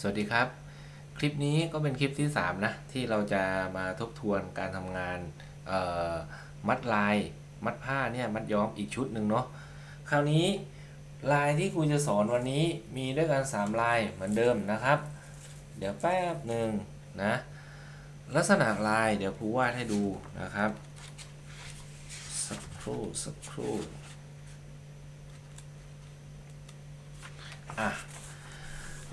สวัสดีครับ คลิปนี้ก็เป็นคลิปที่ 3 นะ ที่เราจะมาทบทวนการทำงานมัดลาย มัดผ้าเนี่ย มัดย้อมอีกชุดหนึ่งเนาะคราวนี้ลายที่ครูจะสอนวันนี้มีด้วยกัน 3 ลายเหมือนเดิมนะครับ เดี๋ยวแป๊บหนึ่งนะ ลักษณะลายเดี๋ยวครูวาดให้ดูนะครับสักครู่สักครู่อะ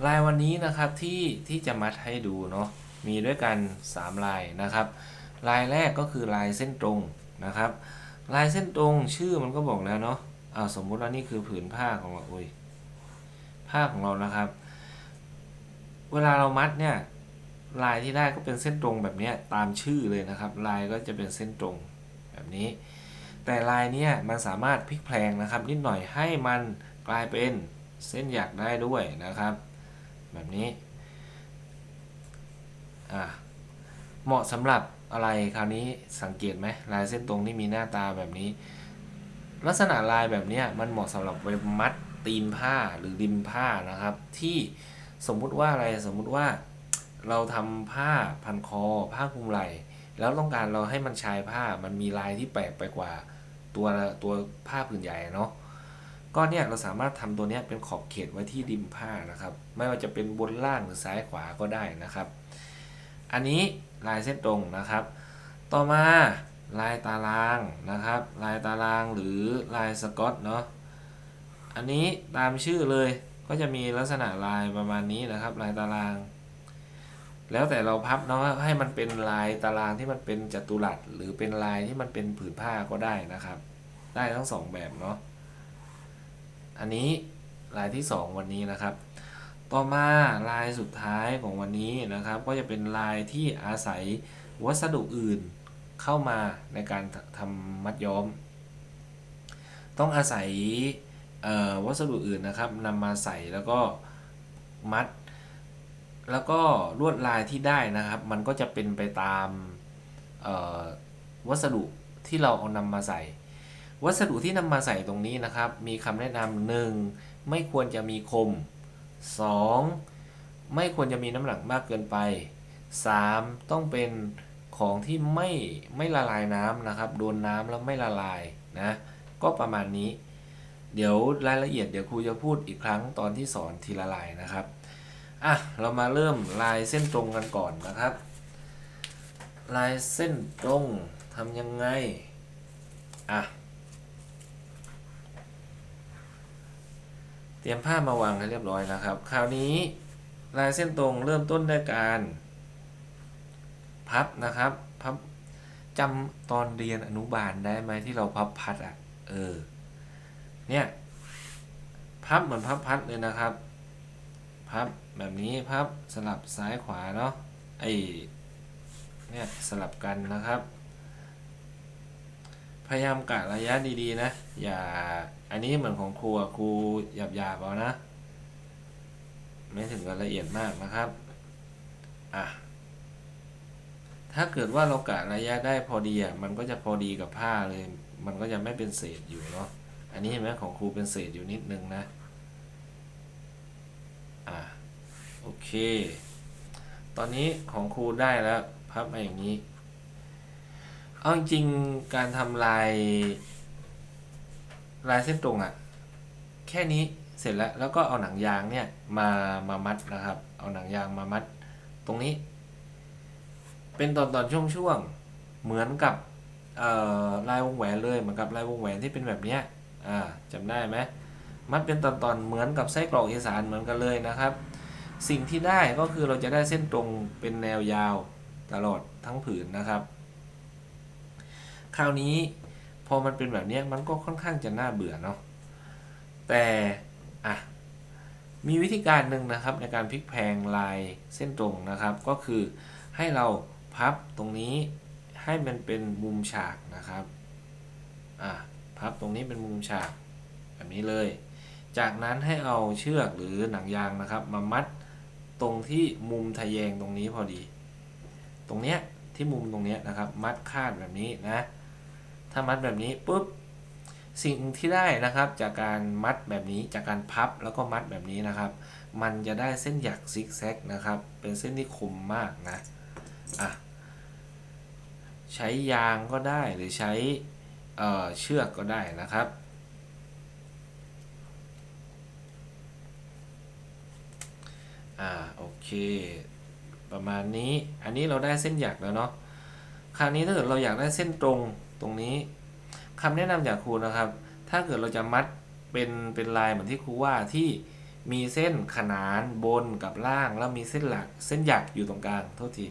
ลายวันนี้นะครับที่ที่จะมัดให้ดูเนาะมีด้วยกัน 3 ลายนะครับ ลายแรกก็คือลายเส้นตรงนะครับ ลายเส้นตรงชื่อมันก็บอกแล้วเนาะอ่าสมมุติว่านี่คือผืนผ้าของเราอุ้ยผ้าของเรานะครับ เวลาเรามัดเนี่ยลายที่ได้ก็เป็นเส้นตรงแบบนี้ตามชื่อเลยนะครับ ลายก็จะเป็นเส้นตรงแบบนี้ แต่ลายเนี้ยมันสามารถพลิกแพลงนะครับ นิดหน่อยให้มันกลายเป็นเส้นหยักได้ด้วยนะครับ แบบนี้อะเหมาะสำหรับอะไรคราวนี้สังเกตไหมลายเส้นตรงที่มีหน้าตาแบบนี้ ลักษณะลายแบบเนี้ยมันเหมาะสำหรับไวมัดตีนผ้าหรือริมผ้านะครับ ที่สมมุติว่าอะไรสมมุติว่าเราทำผ้าพันคอผ้าคลุมไหล่แล้วต้องการเราให้มันชายผ้ามันมีลายที่แปลกไปกว่าตัวตัวผ้าผืนใหญ่เนาะ ก็เนี่ยเราสามารถทำตัวนี้เป็นขอบเขตไว้ที่ริมผ้านะครับ ไม่ว่าจะเป็นบนล่างหรือซ้ายขวาก็ได้นะครับ อันนี้ลายเส้นตรงนะครับ ต่อมาลายตารางนะครับ ลายตารางหรือลายสกอตเนาะอันนี้ตามชื่อเลยก็จะมีลักษณะลายประมาณนี้นะครับ ลายตาราง แล้วแต่เราพับเนาะให้มันเป็นลายตารางที่มันเป็นจัตุรัสหรือเป็นลายที่มันเป็นผืนผ้าก็ได้นะครับ ได้ทั้งสองแบบเนาะ อันนี้ลายที่ 2 วันนี้นะครับ ต่อมาลายสุดท้ายของวันนี้นะครับ ก็จะเป็นลายที่อาศัยวัสดุอื่นเข้ามาในการทำมัดย้อม ต้องอาศัยวัสดุอื่นนะครับนำมาใส่แล้วก็มัด แล้วก็ลวดลายที่ได้นะครับ มันก็จะเป็นไปตามวัสดุที่เราเอานำมาใส่ วัสดุที่นำมาใส่ตรงนี้นะครับ มีคำแนะนำหนึ่งไม่ควรจะมีคม 2. ไม่ควรจะมีน้ำหนักมากเกินไป 3. ต้องเป็นของที่ไม่ไม่ละลายน้ำนะครับ โดนน้ำแล้วไม่ละลายนะ ก็ประมาณนี้ เดี๋ยวรายละเอียดเดี๋ยวครูจะพูดอีกครั้งตอนที่สอนทีละลายนะครับ อะ เรามาเริ่มลายเส้นตรงกันก่อนนะครับ ลายเส้นตรงทำยังไง อะ ตรียมผ้ามาวางให้เรียบร้อยนะครับ คราวนี้ลายเส้นตรงเริ่มต้นด้วยการ พับนะครับ พับจำตอนเรียนอนุบาลได้ไหมที่เราพับพัดอะ เออ เนี่ย พับเหมือนพับพัดเลยนะครับ พับแบบนี้พับสลับซ้ายขวาเนาะไอเนี่ยสลับกันนะครับ พยายามกะระยะดีๆ นะ อย่า อันนี้เหมือนของครูครูหยาบๆเอานะ ไม่ถึงกับละเอียดมากนะครับ อะ ถ้าเกิดว่าเรากะระยะได้พอดีอะ มันก็จะพอดีกับผ้าเลย มันก็จะไม่เป็นเศษอยู่เนาะ อันนี้เห็นไหมของครูเป็นเศษอยู่นิดนึงนะ อะ โอเค ตอนนี้ของครูได้แล้ว พับมาอย่างนี้ เอาจริงๆการทำลาย ลายเส้นตรงอะ่ะ แค่นี้เสร็จแล้ว แล้วก็เอาหนังยางเนี่ยมามามัดนะครับ เอาหนังยางมามัดตรงนี้ เป็นตอนตอนช่วงช่วงๆเหมือนกับลายวงแหวนเลยเหมือนกับลายวงแหวนที่เป็นแบบเนี้ยอ่าจำได้ไหมมัดเป็นตอนตอนเหมือนกับไส้กรอกอีสานเหมือนกันเลยนะครับ สิ่งที่ได้ก็คือเราจะได้เส้นตรงเป็นแนวยาวตลอดทั้งผืนนะครับ คราวนี้พอมันเป็นแบบนี้มันก็ค่อนข้างจะน่าเบื่อเนาะแต่อะมีวิธีการหนึ่งนะครับในการพลิกแพงลายเส้นตรงนะครับ ก็คือให้เราพับตรงนี้ให้มันเป็นมุมฉากนะครับอะพับตรงนี้เป็นมุมฉากแบบนี้เลย จากนั้นให้เอาเชือกหรือหนังยางนะครับ มามัดตรงที่มุมทะแยงตรงนี้พอดี ตรงเนี้ยที่มุมตรงเนี้ยนะครับ มัดคาดแบบนี้นะ ถ้ามัดแบบนี้ปุ๊บสิ่งที่ได้นะครับจากการมัดแบบนี้จากการพับแล้วก็มัดแบบนี้นะครับ มันจะได้เส้นหยักซิกแซกนะครับ เป็นเส้นที่คมมากนะอะใช้ยางก็ได้หรือใช้เเชือกก็ได้นะครับ อ่าโอเค ประมาณนี้อันนี้เราได้เส้นหยักแล้วเนาะคราวนี้ถ้าเกิดเราอยากได้เส้นตรง ตรงนี้คำแนะนำจากครูนะครับ ถ้าเกิดเราจะมัดเป็นเป็นลายเหมือนที่ครูว่าที่มีเส้นขนานบนกับล่าง แล้วมีเส้นหลักเส้นหยักอยู่ตรงกลางโทษที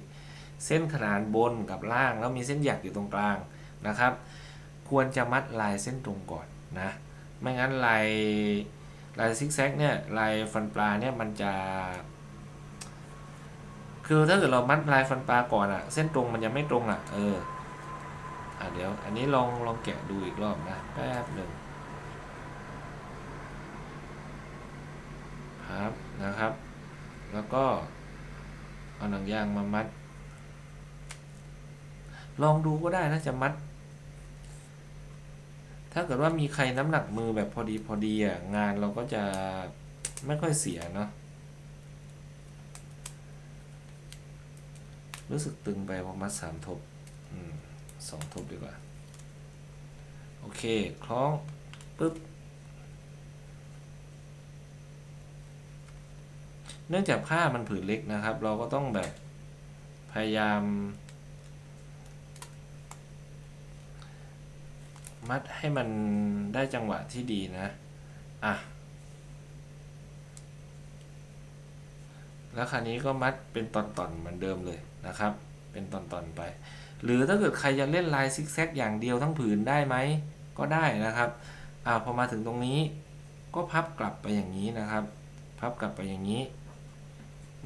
เส้นขนานบนกับล่าง แล้วมีเส้นหยักอยู่ตรงกลางนะครับ ควรจะมัดลายเส้นตรงก่อนนะไม่งั้นลายลายซิกแซกเนี่ยลายฟันปลาเนี่ยมันจะ คือถ้าเกิดเรามัดลายฟันปลาก่อนอะเส้นตรงมันยังไม่ตรงอะเออ อะเดี๋ยวอันนี้ลองลองแกะดูอีกรอบนะแป๊บหนึ่งครับนะครับ แล้วก็เอาหนังยางมามัด ลองดูก็ได้นะจะมัด ถ้าเกิดว่ามีใครน้ำหนักมือแบบพอดีพอดีอะงานเราก็จะไม่ค่อยเสียเนาะรู้สึกตึงไปพอมัดสามทบ สองทบดีกว่า โอเค คล้องปึ๊บ เนื่องจากผ้ามันผืนเล็กนะครับ เราก็ต้องแบบพยายาม มัดให้มันได้จังหวะที่ดีนะ อะแล้วคราวนี้ก็มัดเป็นตอนๆเหมือนเดิมเลยนะครับ เป็นตอนๆไป หรือถ้าเกิดใครจะเล่นลายซิกแซกอย่างเดียวทั้งผืนได้ไหมก็ได้นะครับอ่าพอมาถึงตรงนี้ก็พับกลับไปอย่างนี้นะครับ พับกลับไปอย่างนี้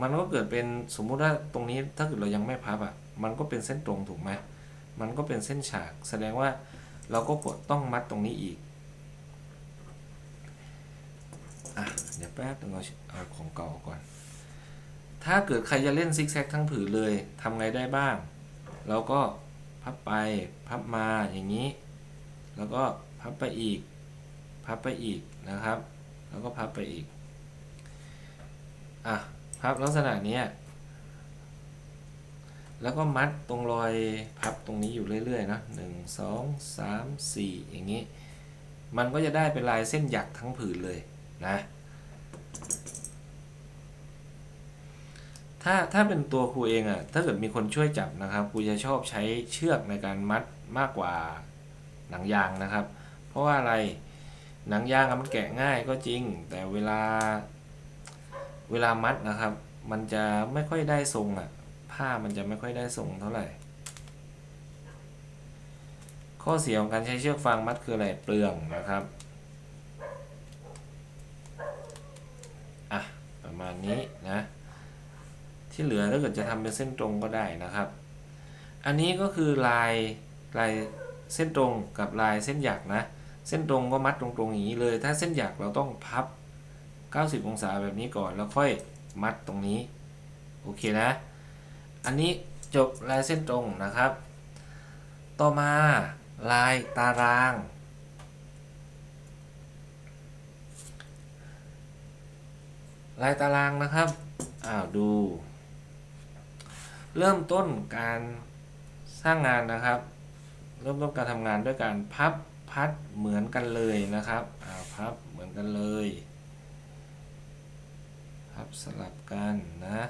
มันก็เกิดเป็นสมมุติว่าตรงนี้ถ้าเกิดเรายังไม่พับอะมันก็เป็นเส้นตรงถูกไหมมันก็เป็นเส้นฉาก แสดงว่าเราก็กดต้องมัดตรงนี้อีกอะเดี๋ยวแป๊บนึงเราเอาของเก่าก่อน ถ้าเกิดใครจะเล่นซิกแซกทั้งผืนเลยทำไงได้บ้าง เราก็พับไปพับมาอย่างนี้ แล้วก็พับไปอีก พับไปอีกนะครับ แล้วก็พับไปอีกอะพับลักษณะเนี้ยแล้วก็มัดตรงรอยพับตรงนี้อยู่เรื่อยๆนะหนึ่งสองสามสี่อย่างนี้ มันก็จะได้เป็นลายเส้นหยักทั้งผืนเลยนะ ถ้าถ้าเป็นตัวครูเองอะ่ะถ้าเกิดมีคนช่วยจับนะครับครูจะชอบใช้เชือกในการมัดมากกว่าหนังยางนะครับ เพราะว่าอะไรหนังยางมันแกะง่ายก็จริง แต่เวลาเวลามัดนะครับ มันจะไม่ค่อยได้ทรงอะผ้ามันจะไม่ค่อยได้ทรงเท่าไหร่ ข้อเสียของการใช้เชือกฟางมัดคืออะไรเปลืองนะครับอะประมาณนี้นะ ที่เหลือถ้าเกิดจะทำเป็นเส้นตรงก็ได้นะครับ อันนี้ก็คือลายลายเส้นตรงกับลายเส้นหยักนะ เส้นตรงก็มัดตรงๆอย่างนี้เลย ถ้าเส้นหยักเราต้องพับ 90 องศาแบบนี้ก่อนแล้วค่อยมัดตรงนี้ โอเคนะ อันนี้จบลายเส้นตรงนะครับ ต่อมาลายตาราง ลายตารางนะครับ อ้าวดู เริ่มต้นการสร้างงานนะครับ เริ่มต้นการทำงานด้วยการพับพัดเหมือนกันเลยนะครับอ้าพับเหมือนกันเลย พับสลับกันนะ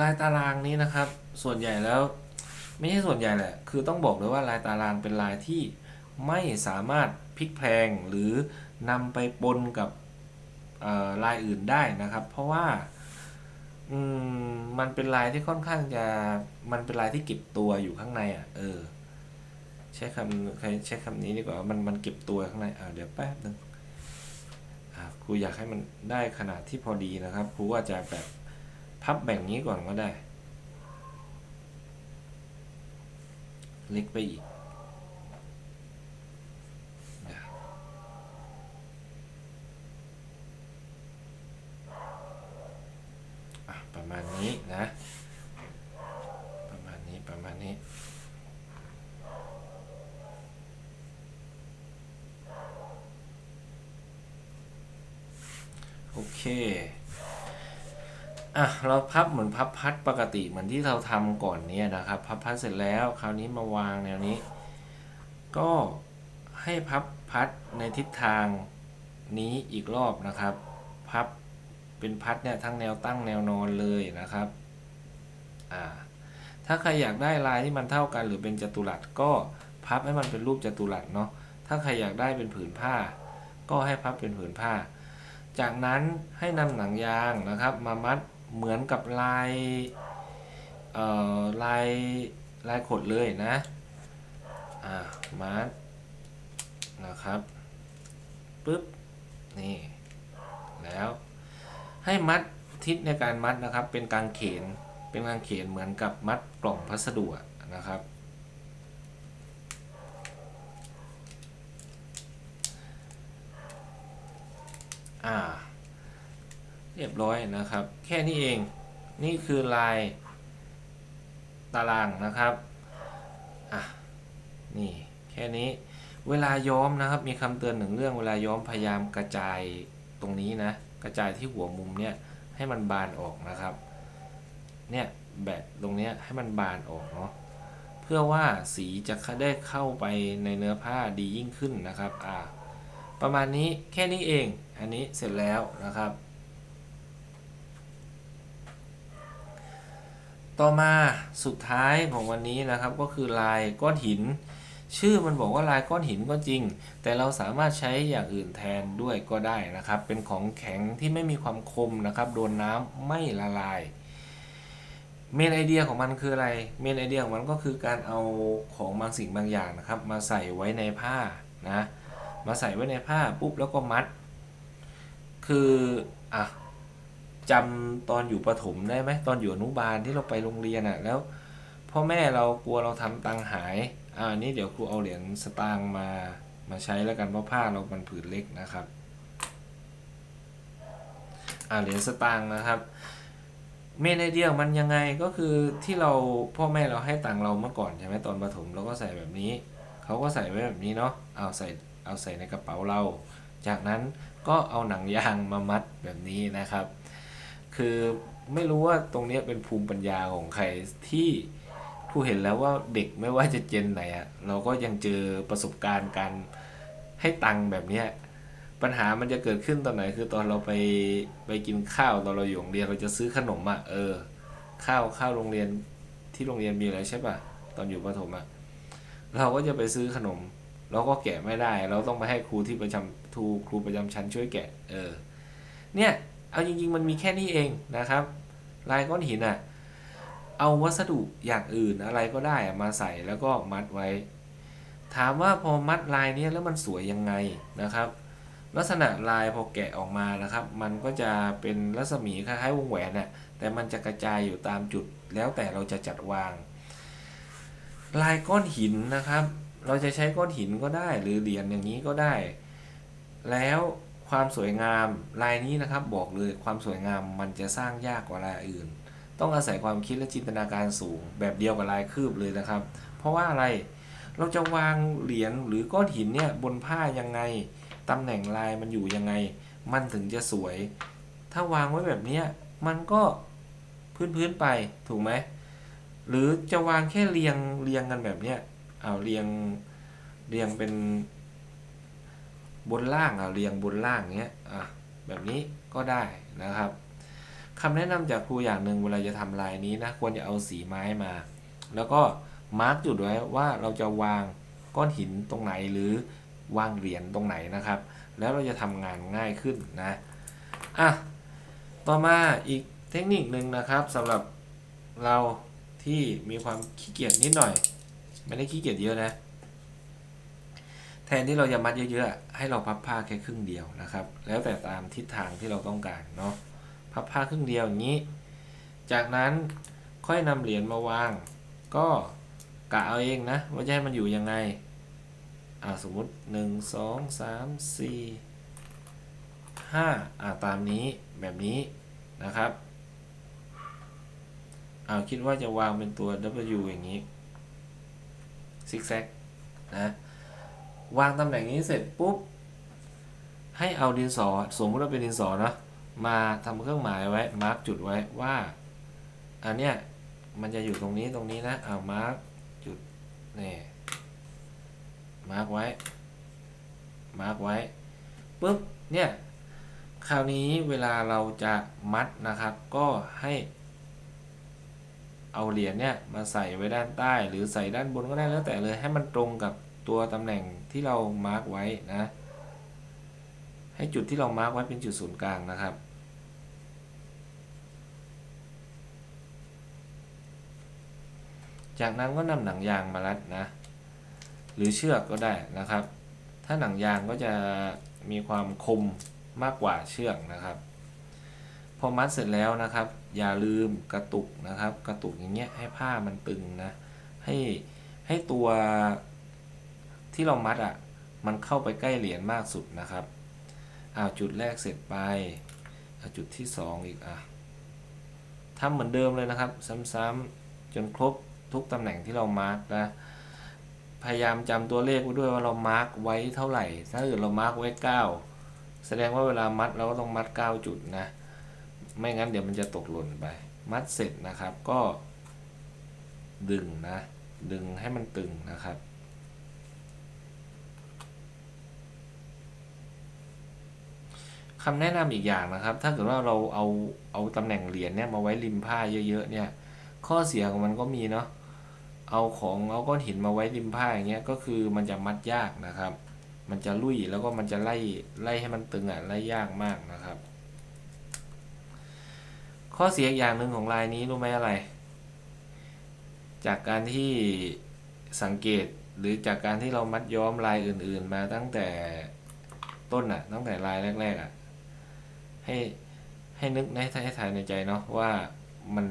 ลายตารางนี้นะครับ ส่วนใหญ่แล้วไม่ใช่ส่วนใหญ่แหละ คือต้องบอกเลยว่าลายตารางเป็นลายที่ไม่สามารถพลิกแพลงหรือนำไปปนกับ ลายอื่นได้นะครับ เพราะว่าอืมมันเป็นลายที่ค่อนข้างจะมันเป็นลายที่เก็บตัวอยู่ข้างในอะ เออ ใช้คำใช้คำนี้ดีกว่ามันมันเก็บตัวข้างในอ่าเดี๋ยวแป๊บนึงอ่าครูอยากให้มันได้ขนาดที่พอดีนะครับ ครูว่าจะแบบพับแบ่งนี้ก่อนก็ได้ เล็กไปอีก อะประมาณนี้นะ ประมาณนี้ประมาณนี้ โอเค อะ เรา พับเหมือนพับพัดปกติเหมือนที่เราทำก่อนเนี้นะครับ พับพัดเสร็จแล้วคราวนี้มาวางแนวนี้ ก็ให้พับพัดในทิศทางนี้อีกรอบนะครับ พับเป็นพัดเนี่ยทั้งแนวตั้งแนวนอนเลยนะครับอ่าถ้าใครอยากได้ลายที่มันเท่ากันหรือเป็นจัตุรัสก็พับให้มันเป็นรูปจัตุรัสเนาะถ้าใครอยากได้เป็นผืนผ้า ก็ให้พับเป็นผืนผ้า จากนั้นให้นำหนังยางนะครับ มามัด เหมือนกับลายเอ่อลายลายขดเลยนะ อ่ามัดนะครับปึ๊บนี่แล้วให้มัดทิศในการมัดนะครับ เป็นกางเขนเป็นกางเขนเหมือนกับมัดกล่องพัสดุนะครับ อ่า รียบร้อยนะครับ แค่นี้เองนี่คือลายตารางนะครับอะนี่แค่นี้เวลาย้อมนะครับมีคำเตือนหนึ่งเรื่องเวลาย้อมพยายามกระจายตรงนี้นะกระจายที่หัวมุมเนี่ยให้มันบานออกนะครับเนี่ยแบบตรงเนี้ยให้มันบานออกเนาะเพื่อว่าสีจะได้เข้าไปในเนื้อผ้าดียิ่งขึ้นนะครับอ่าประมาณนี้แค่นี้เองอันนี้เสร็จแล้วนะครับ ต่อมาสุดท้ายของวันนี้นะครับก็คือลายก้อนหิน ชื่อมันบอกว่าลายก้อนหินก็จริง แต่เราสามารถใช้อย่างอื่นแทนด้วยก็ได้นะครับ เป็นของแข็งที่ไม่มีความคมนะครับ โดนน้ำไม่ละลายเมนไอเดียของมันคืออะไร เมนไอเดียของมันก็คือการเอาของบางสิ่งบางอย่างนะครับ มาใส่ไว้ในผ้านะ มาใส่ไว้ในผ้าปุ๊บแล้วก็มัด คืออะ จำตอนอยู่ประถมได้ไหมตอนอยู่อนุบาลที่เราไปโรงเรียนอะ แล้วพ่อแม่เรากลัวเราทำตังหายอ่านี่เดี๋ยวครูเอาเหรียญสตางค์มามาใช้แล้วกันเพราะผ้าเรามันผืนเล็กนะครับอ่าเหรียญสตางค์นะครับเมนไอเดียมันยังไงก็คือที่เราพ่อแม่เราให้ตังเราเมื่อก่อนใช่ไหมตอนประถมเราก็ใส่แบบนี้เขาก็ใส่ไว้แบบนี้เนาะเอาใส่เอาใส่ในกระเป๋าเรา จากนั้นก็เอาหนังยางมามัดแบบนี้นะครับ คือไม่รู้ว่าตรงเนี้ยเป็นภูมิปัญญาของใครที่ผู้เห็นแล้วว่าเด็กไม่ว่าจะเจนไหนอะเราก็ยังเจอประสบการณ์การให้ตังค์แบบเนี้ยปัญหามันจะเกิดขึ้นตอนไหนคือตอนเราไปไปกินข้าวตอนเราอยู่โรงเรียนเราจะซื้อขนมอะเออ ข้าวข้าวโรงเรียนที่โรงเรียนมีอะไรใช่ปะตอนอยู่ประถมอะเราก็จะไปซื้อขนม เราก็แกะไม่ได้ เราต้องไปให้ครูที่ประจำครูครูประจำชั้นช่วยแกะ เออ เนี่ย เอาจริง ๆ มันมีแค่นี้เองนะครับ ลายก้อนหินอะเอาวัสดุอย่างอื่นอะไรก็ได้อะมาใส่แล้วก็มัดไว้ ถามว่าพอมัดลายนี้แล้วมันสวยยังไงนะครับ ลักษณะลายพอแกะออกมานะครับ มันก็จะเป็นรัศมีคล้ายๆวงแหวนน่ะแต่มันจะกระจายอยู่ตามจุดแล้วแต่เราจะจัดวาง ลายก้อนหินนะครับ เราจะใช้ก้อนหินก็ได้ หรือเหรียญอย่างนี้ก็ได้ แล้ว ความสวยงามลายนี้นะครับบอกเลยความสวยงามมันจะสร้างยากกว่าลายอื่น ต้องอาศัยความคิดและจินตนาการสูง แบบเดียวกับลายคืบเลยนะครับ เพราะว่าอะไรเราจะวางเหรียญหรือก้อนหินเนี่ยบนผ้ายังไงตำแหน่งลายมันอยู่ยังไง มันถึงจะสวย ถ้าวางไว้แบบนี้มันก็พื้นๆไปถูกไหมหรือจะวางแค่เรียงเรียงกันแบบเนี้ยเอาเรียงเรียงเป็น บนล่างเอาเรียงบนล่างเนี้ยอะแบบนี้ก็ได้นะครับคำแนะนำจากครูอย่างหนึ่งเวลาจะทำลายนี้นะควรจะเอาสีไม้มา แล้วก็มาร์กจุดไว้ว่าเราจะวางก้อนหินตรงไหนหรือวางเหรียญตรงไหนนะครับ แล้วเราจะทำงานง่ายขึ้นนะอะต่อมาอีกเทคนิคหนึ่งนะครับสำหรับเราที่มีความขี้เกียจนิดหน่อย ไม่ได้ขี้เกียจเยอะนะ แทนที่เราจะมัดเยอะๆ ให้เราพับผ้าแค่ครึ่งเดียวนะครับ แล้วแต่ตามทิศทางที่เราต้องการเนาะ พับผ้าครึ่งเดียวอย่างนี้ จากนั้นค่อยนำเหรียญมาวาง ก็กะเอาเองนะว่าจะให้มันอยู่ยังไง อ่าสมมุติ 1 2 3 4 5อ่าตามนี้แบบนี้นะครับอ่าคิดว่าจะวางเป็นตัว W อย่างนี้ซิกแซกนะ วางตำแหน่งนี้เสร็จปุ๊บ ให้เอาดินสอสมมติว่าเป็นดินสอนะมาทำเครื่องหมายไว้มาร์กจุดไว้ว่าอันเนี้ยมันจะอยู่ตรงนี้ตรงนี้นะเอามาร์กจุดนี่มาร์กไว้มาร์กไว้ปุ๊บเนี่ยคราวนี้เวลาเราจะมัดนะครับ ก็ให้เอาเหรียญเนี่ยมาใส่ไว้ด้านใต้ หรือใส่ด้านบนก็ได้แล้วแต่เลยให้มันตรงกับ ตัวตำแหน่งที่เรามาร์กไว้นะ ให้จุดที่เรามาร์กไว้เป็นจุดศูนย์กลางนะครับ จากนั้นก็นำหนังยางมารัดนะ หรือเชือกก็ได้นะครับ ถ้าหนังยางก็จะมีความคมมากกว่าเชือกนะครับ พอมัดเสร็จแล้วนะครับ อย่าลืมกระตุกนะครับ กระตุกอย่างเงี้ยให้ผ้ามันตึงนะ ให้ให้ตัว ที่เรามัดอะ่ะมันเข้าไปใกล้เหรียญมากสุดนะครับอ้าวจุดแรกเสร็จไปเอาจุดที่สองอีกอะทำเหมือนเดิมเลยนะครับ ซ้ำๆจนครบทุกตำแหน่งที่เรามาร์กนะพยายามจำตัวเลขไว้ด้วยว่าเรามาร์กไว้เท่าไหร่ ถ้าเกิดเรามาร์กไว้ 9 แสดงว่าเวลามัดเราก็ต้องมัด 9 จุดนะ ไม่งั้นเดี๋ยวมันจะตกหล่นไป มัดเสร็จนะครับก็ ดึงนะ ดึงให้มันตึงนะครับ คำแนะนำอีกอย่างนะครับ ถ้าเกิดว่าเราเอาเอาตำแหน่งเหรียญเนี่ยมาไว้ริมผ้าเยอะๆเนี่ย ข้อเสียของมันก็มีเนาะ เอาของเอาก้อนหินมาไว้ริมผ้าอย่างเงี้ย ก็คือมันจะมัดยากนะครับ มันจะลุยแล้วก็มันจะไล่ไล่ให้มันตึงอะไล่ยากมากนะครับ ข้อเสียอีกอย่างหนึ่งของลายนี้รู้ไหมอะไร จากการที่สังเกตหรือจากการที่เรามัดย้อมลายอื่น ๆ มาตั้งแต่ต้นอะตั้งแต่ลายแรก ๆ อะ ให้ให้นึกในให้ถ่ายในใจเนาะว่ามัน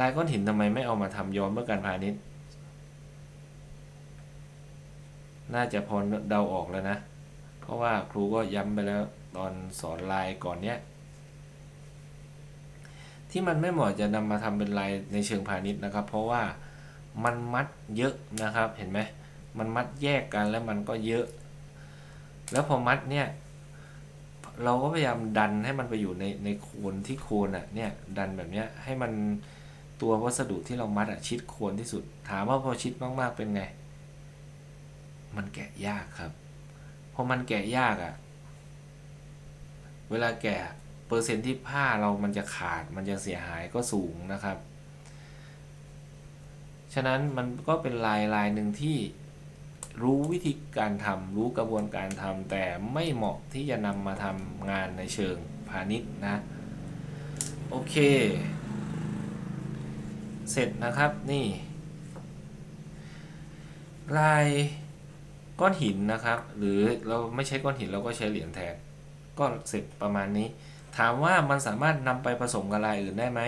ลายก้อนหินทำไมไม่เอามาทำย้อมเพื่อการพาณิชย์ น่าจะพอเดาออกแล้วนะ เพราะว่าครูก็ย้ำไปแล้วตอนสอนลายก่อนเนี้ย ที่มันไม่เหมาะจะนำมาทำเป็นลายในเชิงพาณิชย์นะครับ เพราะว่ามันมัดเยอะนะครับ เห็นไหม มันมัดแยกกันแล้วมันก็เยอะ แล้วพอมัดเนี่ย เราก็พยายามดันให้มันไปอยู่ในในโคนที่โคนอะเนี่ยดันแบบเนี้ยให้มันตัววัสดุที่เรามัดอะชิดโคนที่สุด ถามว่าพอชิดมากๆเป็นไง มันแกะยากครับพอมันแกะยากอะ เวลาแกะเปอร์เซ็นต์ที่ผ้าเรามันจะขาดมันจะเสียหายก็สูงนะครับ ฉะนั้นมันก็เป็นลายลายหนึ่งที่ รู้วิธีการทำรู้กระบวนการทำแต่ไม่เหมาะที่จะนำมาทำงานในเชิงพาณิชย์นะ โอเค เสร็จนะครับนี่ ลายก้อนหินนะครับ หรือเราไม่ใช้ก้อนหินเราก็ใช้เหรียญแทนก็เสร็จประมาณนี้ ถามว่ามันสามารถนำไปผสมกับลายอื่นได้ไหม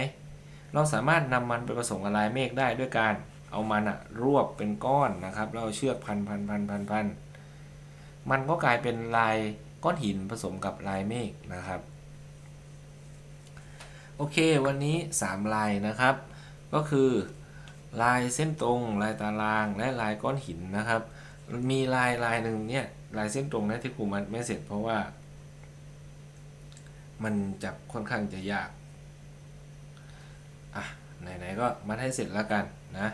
เราสามารถนำมันไปผสมกับลายเมฆได้ด้วยการ เอามันอะรวบเป็นก้อนนะครับแล้วเอาเชือกพันพันพันพันพันมันก็กลายเป็นลายก้อนหินผสมกับลายเมฆนะครับ โอเควันนี้ 3 ลายนะครับ ก็คือลายเส้นตรงลายตารางและลายก้อนหินนะครับ มีลายลายหนึ่งเนี่ยลายเส้นตรงนะที่ครูมัดไม่เสร็จเพราะว่า มันจะค่อนข้างจะยาก อะไหนๆก็มัดให้เสร็จแล้วกันนะ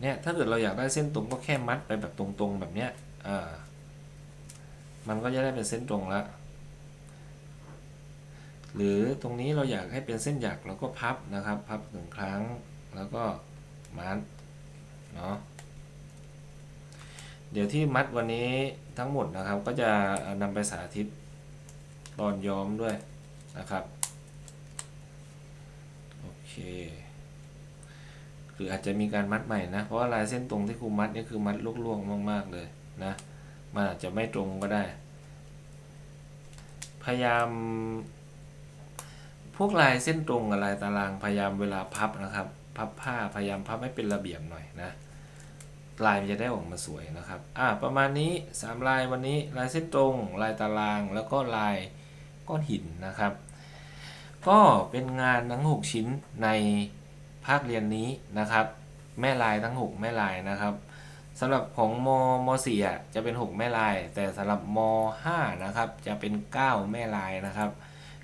เนี่ยถ้าเกิดเราอยากได้เส้นตรงก็แค่มัดไปแบบตรงๆแบบเนี้ยอ่ามันก็จะได้เป็นเส้นตรงล้วหรือตรงนี้เราอยากให้เป็นเส้นหยักเราก็พับนะครับพับหนึ่งครั้งแล้วก็มัดเนาะเดี๋ยวที่มัดวันนี้ทั้งหมดนะครับก็จะนำไปสาธิตตอนย้อมด้วยนะครับโอเค รืออาจจะมีการมัดใหม่นะ เพราะว่าลายเส้นตรงที่ครูมัดนี่คือมัดลวกๆมาก ๆเลยนะ มันอาจจะไม่ตรงก็ได้ พยายาม พวกลายเส้นตรงกับลายตารางพยายามเวลาพับนะครับ พับผ้าพยายามพับให้เป็นระเบียบหน่อยนะลายมันจะได้ออกมาสวยนะครับ อ่า ประมาณนี้ 3 ลายวันนี้ลายเส้นตรง ลายตาราง แล้วก็ลายก้อนหินนะครับ ก็เป็นงานทั้ง 6 ชิ้นใน ภาคเรียนนี้นะครับ แม่ลายทั้ง 6 แม่ลายนะครับสำหรับของมม4อะจะเป็น 6 แม่ลาย แต่สำหรับม5นะครับจะเป็น 9 แม่ลายนะครับ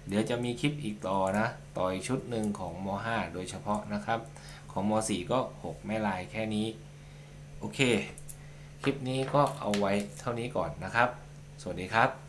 เดี๋ยวจะมีคลิปอีกต่อนะต่ออีกชุดหนึ่งของม5โดยเฉพาะนะครับ ของม4ก็ 6 แม่ลายแค่นี้ โอเค คลิปนี้ก็เอาไว้เท่านี้ก่อนนะครับ สวัสดีครับ